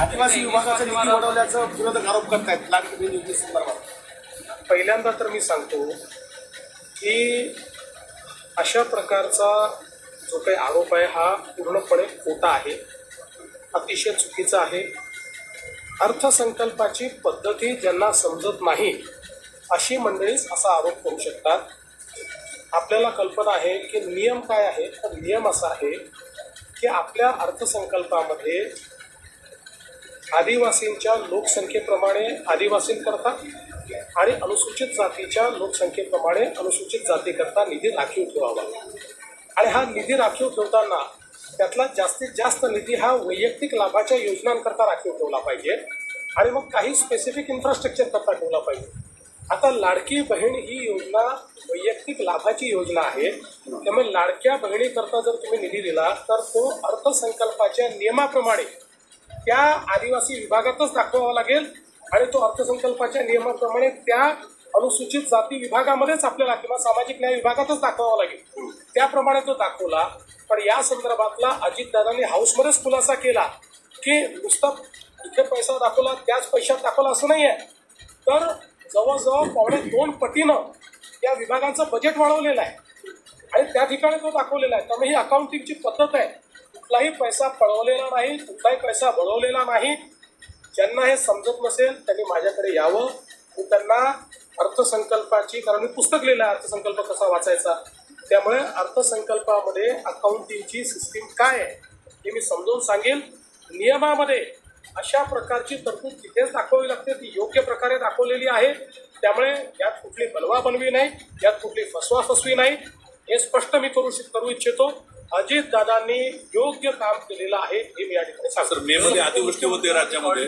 आदिवासी विभागाचा निधी वळवल्याचं विरोधक आरोप करतायत. लाडकी संदर्भात पहिल्यांदा तर मी सांगतो की अशा प्रकारचा जो काही आरोप आहे हा पूर्णपणे खोटा आहे. अतिशय चुकीचा आहे. अर्थसंकल्पाची पद्धती ज्यांना समजत नाही अशी मंडळीच असा आरोप करू शकतात. आपल्याला कल्पना आहे की नियम काय आहे? तर नियम असा आहे की आपल्या अर्थसंकल्पामध्ये आदिवासींच्या लोकसंख्येप्रमाणे आदिवासींकरता आणि अनुसूचित जातीच्या लोकसंख्येप्रमाणे अनुसूचित जातीकरता निधी राखीव ठेवावा. आणि हा निधी राखीव ठेवताना त्यातला जास्तीत जास्त निधी हा वैयक्तिक लाभाच्या योजनांकरता राखीव ठेवला पाहिजे आणि मग काही स्पेसिफिक इन्फ्रास्ट्रक्चर करता ठेवला पाहिजे. आता लाडकी बहीण ही योजना वैयक्तिक लाभाची योजना आहे. त्यामुळे लाडक्या बहिणीकरता जर तुम्ही निधी दिला तर तो अर्थसंकल्पाच्या नियमाप्रमाणे त्या आदिवासी विभागातच दाखवावा लागेल आणि तो अर्थसंकल्पाच्या नियमाप्रमाणे त्या अनुसूचित जाती विभागामध्येच आपल्याला किंवा सामाजिक न्याय विभागातच दाखवावा लागेल. त्याप्रमाणे तो दाखवला. पण या संदर्भातला अजितदादांनी हाऊसमध्येच खुलासा केला की नुसतं इथे पैसा दाखवला त्याच पैशात दाखवला असं नाही आहे तर जवळजवळ पावणे दोन पटीनं या विभागांचं बजेट वाढवलेलं आहे. आणि त्या ठिकाणी तो दाखवलेला आहे. त्यामुळे ही अकाउंटिंगची पद्धत आहे. कुठलाही पैसा पळवलेला नाही कुठलाही पैसा वळवलेला नाही. ज्यांना हे समजत नसेल त्यांनी माझ्याकडे यावं. मी त्यांना अर्थसंकल्पाची कारण मी पुस्तक लिहिलं आहे अर्थसंकल्प कसा वाचायचा? त्यामुळे अर्थसंकल्पामध्ये अकाउंटिंगची सिस्टीम काय आहे हे मी समजावून सांगेल नियमामध्ये अशा प्रकारची तरतूद तिथेच दाखवावी लागते ती योग्य प्रकारे दाखवलेली आहे. त्यामुळे यात कुठली बलवा बनवी नाही यात कुठली फसवा फसवी नाही. हे स्पष्ट मी करू करू इच्छितो. अजित दादांनी योग्य काम केलेलं आहे हे मी या ठिकाणी मे मध्ये अतिवृष्टी होते राज्यामध्ये.